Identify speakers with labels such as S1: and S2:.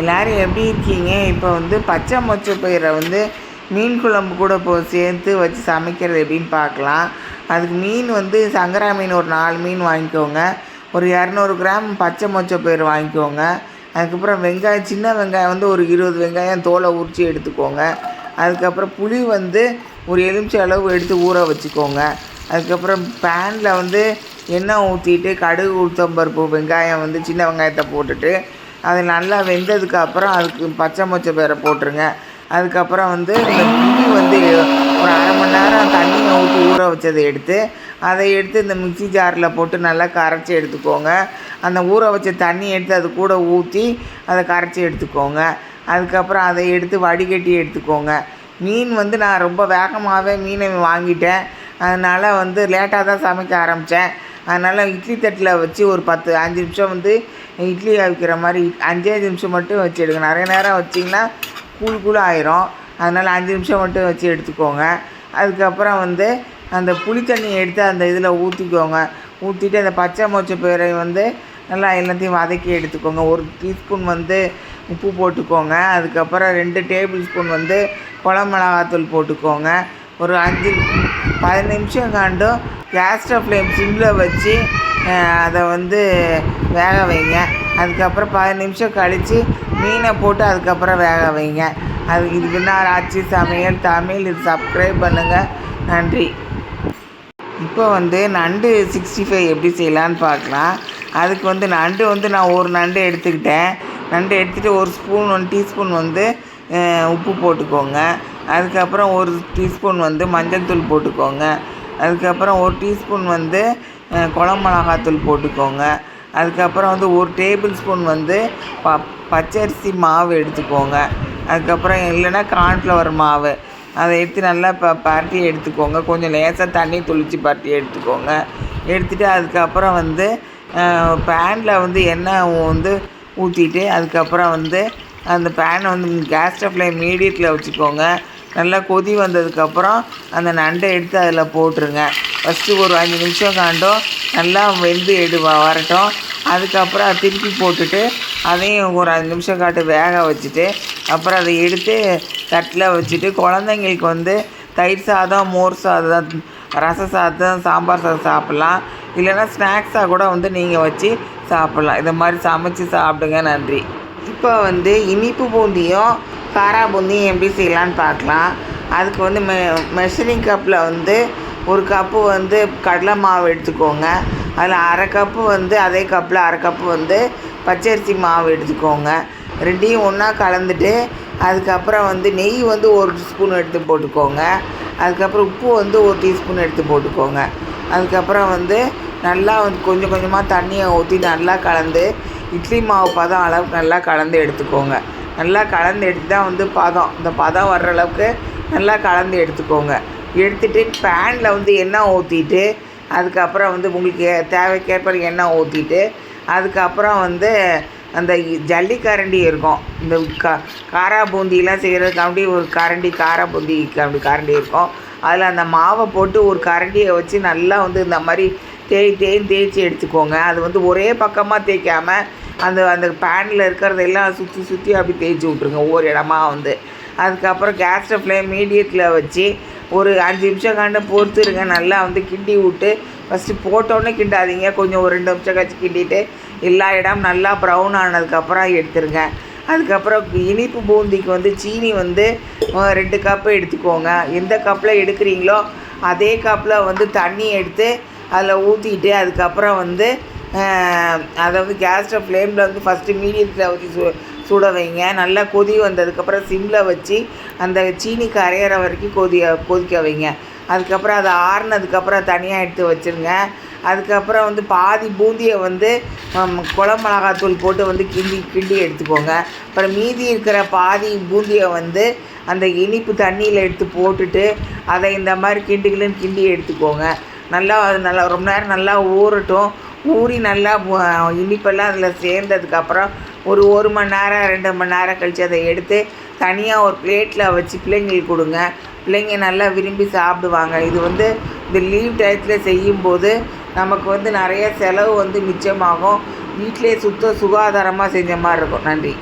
S1: எல்லோரும் எப்படி இருக்கீங்க? இப்போ வந்து பச்சை மொச்சை பயிரை வந்து மீன் குழம்பு கூட போ சேர்த்து வச்சு சமைக்கிறது எப்படின்னு பார்க்கலாம். அதுக்கு மீன் வந்து சங்கரா மீன் ஒரு நாலு மீன் வாங்கிக்கோங்க. ஒரு இரநூறு கிராம் பச்சை மொச்சை பயிர் வாங்கிக்கோங்க. அதுக்கப்புறம் வெங்காயம் சின்ன வெங்காயம் வந்து ஒரு இருபது வெங்காயம் தோலை உரித்து எடுத்துக்கோங்க. அதுக்கப்புறம் புளி வந்து ஒரு எலுமிச்சை அளவு எடுத்து ஊற வச்சுக்கோங்க. அதுக்கப்புறம் பேனில் வந்து எண்ணெய் ஊற்றிட்டு கடுகு உளுத்தம்பருப்பு வெங்காயம் வந்து சின்ன வெங்காயத்தை போட்டுட்டு அது நல்லா வெந்ததுக்கு அப்புறம் அதுக்கு பச்சை மொச்சை பேரை போட்டுருங்க. அதுக்கப்புறம் வந்து இந்த புளி வந்து ஒரு அரை மணி நேரம் தண்ணியை ஊற்றி ஊற வச்சதை எடுத்து அதை எடுத்து இந்த மிக்ஸி ஜாரில் போட்டு நல்லா கரைச்சி எடுத்துக்கோங்க. அந்த ஊற வச்ச தண்ணி எடுத்து அது கூட ஊற்றி அதை கரைச்சி எடுத்துக்கோங்க. அதுக்கப்புறம் அதை எடுத்து வடிகட்டி எடுத்துக்கோங்க. மீன் வந்து நான் ரொம்ப வேகமாகவே மீனை வாங்கிட்டேன். அதனால் வந்து லேட்டாக தான் சமைக்க ஆரம்பித்தேன் அதனால் இட்லி தட்டில் வச்சு ஒரு பத்து அஞ்சு நிமிஷம் வந்து இட்லி அவிக்கிற மாதிரி அஞ்சே அஞ்சு நிமிஷம் மட்டும் வச்சு எடுங்க நிறைய நேரம் வச்சிங்கன்னா கூழ் கூழ் ஆயிரும். அதனால் அஞ்சு நிமிஷம் மட்டும் வச்சு எடுத்துக்கோங்க. அதுக்கப்புறம் வந்து அந்த புளி தண்ணியை எடுத்து அந்த இதில் ஊற்றிக்கோங்க ஊற்றிட்டு அந்த பச்சை மொச்சை பயிரை வந்து நல்லா எல்லாத்தையும் வதக்கி எடுத்துக்கோங்க. ஒரு டீஸ்பூன் வந்து உப்பு போட்டுக்கோங்க. அதுக்கப்புறம் ரெண்டு டேபிள் ஸ்பூன் வந்து குழம்பு மிளகாத்தூள் போட்டுக்கோங்க. ஒரு அஞ்சு பதினஞ்சு நிமிஷம் காண்டும் கேஸ் ஃப்ளேம் சிம்மில் வச்சு அதை வந்து வேக வைங்க. அதுக்கப்புறம் பதினஞ்சு நிமிஷம் கழித்து மீனை போட்டு அதுக்கப்புறம் வேக வைங்க. அது இதுக்கு நான் ஆச்சு சமையல் தமிழ் இது சப்ஸ்கிரைப் பண்ணுங்கள் நன்றி. இப்போ வந்து நண்டு சிக்ஸ்டி ஃபைவ் எப்படி செய்யலான்னு பார்க்கலாம். அதுக்கு வந்து நண்டு வந்து நான் ஒரு நண்டு எடுத்துக்கிட்டேன். நண்டு எடுத்துகிட்டு ஒரு ஸ்பூன் ஒன் டீஸ்பூன் வந்து உப்பு போட்டுக்கோங்க. அதுக்கப்புறம் ஒரு டீஸ்பூன் வந்து மஞ்சள் தூள் போட்டுக்கோங்க. அதுக்கப்புறம் ஒரு டீஸ்பூன் வந்து அஹ், மிளகாத்தூள் போட்டுக்கோங்க. அதுக்கப்புறம் வந்து ஒரு டேபிள் ஸ்பூன் வந்து ப பச்சரிசி மாவு எடுத்துக்கோங்க. அதுக்கப்புறம் இல்லைன்னா கார்ன்ஃப்ளவர் மாவு. அதை எடுத்து நல்லா ப பரட்டி எடுத்துக்கோங்க. கொஞ்சம் லேசாக தண்ணி துளித்து பரட்டி எடுத்துக்கோங்க. எடுத்துகிட்டு அதுக்கப்புறம் வந்து பேனில் வந்து எண்ணெய் வந்து ஊற்றிட்டு அதுக்கப்புறம் வந்து அந்த பேனை வந்து கேஸ் ஸ்டவ்ல மீடியத்தில் வச்சுக்கோங்க. நல்லா கொதி வந்ததுக்கப்புறம் அந்த நண்டை எடுத்து அதில் போட்டுருங்க. ஃபஸ்ட்டு ஒரு அஞ்சு நிமிஷம் காண்டும். நல்லா வெந்து எடு வரட்டும். அதுக்கப்புறம் அதை திருப்பி போட்டுட்டு அதையும் ஒரு அஞ்சு நிமிஷம் காட்டு வேக வச்சுட்டு அப்புறம் அதை எடுத்து தட்டில் வச்சுட்டு குழந்தைங்களுக்கு வந்து தயிர் சாதம் மோர் சாதம் ரச சாதம் சாம்பார் சாதம் சாப்பிட்லாம். இல்லைன்னா ஸ்நாக்ஸாக கூட வந்து நீங்கள் வச்சு சாப்பிட்லாம். இதை மாதிரி சமைச்சு சாப்பிடுங்க. நன்றி. இப்போ வந்து இனிப்பு பூந்தியும் காரா பூந்தியும் எப்படி செய்யலான்னு பார்க்கலாம். அதுக்கு வந்து மெ மெஷரிங் கப்பில் வந்து ஒரு கப்பு வந்து கடலை மாவு எடுத்துக்கோங்க. அதில் அரை கப்பு வந்து அதே கப்பில் அரை கப்பு வந்து பச்சரிசி மாவு எடுத்துக்கோங்க. ரெண்டையும் ஒன்றா கலந்துட்டு அதுக்கப்புறம் வந்து நெய் வந்து ஒரு ஸ்பூன் எடுத்து போட்டுக்கோங்க. அதுக்கப்புறம் உப்பு வந்து ஒரு டீஸ்பூன் எடுத்து போட்டுக்கோங்க. அதுக்கப்புறம் வந்து நல்லா வந்து கொஞ்சம் கொஞ்சமாக தண்ணியை ஊற்றி நல்லா கலந்து இட்லி மாவு பதம் அளவுக்கு நல்லா கலந்து எடுத்துக்கோங்க. நல்லா கலந்து எடுத்து தான் வந்து பதம். இந்த பதம் வர்ற அளவுக்கு நல்லா கலந்து எடுத்துக்கோங்க. எடுத்துகிட்டு பேனில் வந்து எண்ணெய் ஊற்றிட்டு அதுக்கப்புறம் வந்து உங்களுக்கு தேவைக்கேற்ப எண்ணெய் ஊற்றிட்டு அதுக்கப்புறம் வந்து அந்த ஜல்லிக்கரண்டி ஜல்லி கரண்டி இருக்கும். இந்த கா காரா பூந்திலாம் செய்கிறதுக்காண்டி ஒரு கரண்டி காரா பூந்தி அப்படி கரண்டி இருக்கும். அதில் அந்த மாவை போட்டு ஒரு கரண்டியை வச்சு நல்லா வந்து இந்த மாதிரி தேய் தேய் தேய்ச்சி எடுத்துக்கோங்க. அது வந்து ஒரே பக்கமாக தேய்க்காமல் அந்த அந்த பேனில் இருக்கிறதெல்லாம் சுற்றி சுற்றி அப்படி தேய்ச்சி விட்ருங்க ஒவ்வொரு இடமா வந்து. அதுக்கப்புறம் கேஸ் ஸ்டவ்வில் மீடியத்தில் வச்சு ஒரு அஞ்சு நிமிஷம் கண்டு பொறுத்துருங்க நல்லா வந்து கிண்டி விட்டு ஃபஸ்ட்டு போட்டோன்னே கிண்டாதீங்க கொஞ்சம் ஒரு ரெண்டு நிமிஷம் கழிச்சு கிண்டிட்டு எல்லா இடம் நல்லா ப்ரௌன் ஆனதுக்கப்புறம் எடுத்துருங்க. அதுக்கப்புறம் இனிப்பு பூந்திக்கு வந்து சீனி வந்து ரெண்டு கப்பு எடுத்துக்கோங்க. எந்த கப்பில் எடுக்கிறீங்களோ அதே கப்பில் வந்து தண்ணி எடுத்து அதில் ஊற்றிட்டு அதுக்கப்புறம் வந்து அதை வந்து கேஸ் ஸ்டவ் ஃப்ளேமில் வந்து ஃபஸ்ட்டு மீடியத்தில் ஊற்றி சு சுட வைங்க. நல்லா கொதி வந்ததுக்கப்புறம் சிம்மில் வச்சு அந்த சீனி கரையிற வரைக்கும் கொதிய கொதிக்க வைங்க. அதுக்கப்புறம் அதை ஆறுனதுக்கப்புறம் தனியாக எடுத்து வச்சுருங்க. அதுக்கப்புறம் வந்து பாதி பூந்தியை வந்து ஹம், மிளகாத்தூள் போட்டு வந்து கிண்டி கிண்டி எடுத்துக்கோங்க. அப்புறம் மீதி இருக்கிற பாதி பூந்தியை வந்து அந்த இனிப்பு தண்ணியில் எடுத்து போட்டுட்டு அதை இந்த மாதிரி கிண்டு கிண்டுன்னு கிண்டி எடுத்துக்கோங்க. நல்லா அது நல்லா ரொம்ப நேரம் நல்லா ஊறட்டும். ஊறி நல்லா இனிப்பெல்லாம் அதில் சேர்ந்ததுக்கப்புறம் ஒரு ஒரு மணி நேரம் ரெண்டு மணி நேரம் கழித்து அதை எடுத்து தனியாக ஒரு பிளேட்டில் வச்சு பிள்ளைங்களுக்கு கொடுங்க. பிள்ளைங்க நல்லா விரும்பி சாப்பிடுவாங்க. இது வந்து இந்த லீவ் டயத்தில் செய்யும்போது நமக்கு வந்து நிறைய செலவு வந்து மிச்சமாகும். வீட்டிலே சுத்த சுகாதாரமாக செஞ்ச மாதிரி இருக்கும். நன்றி.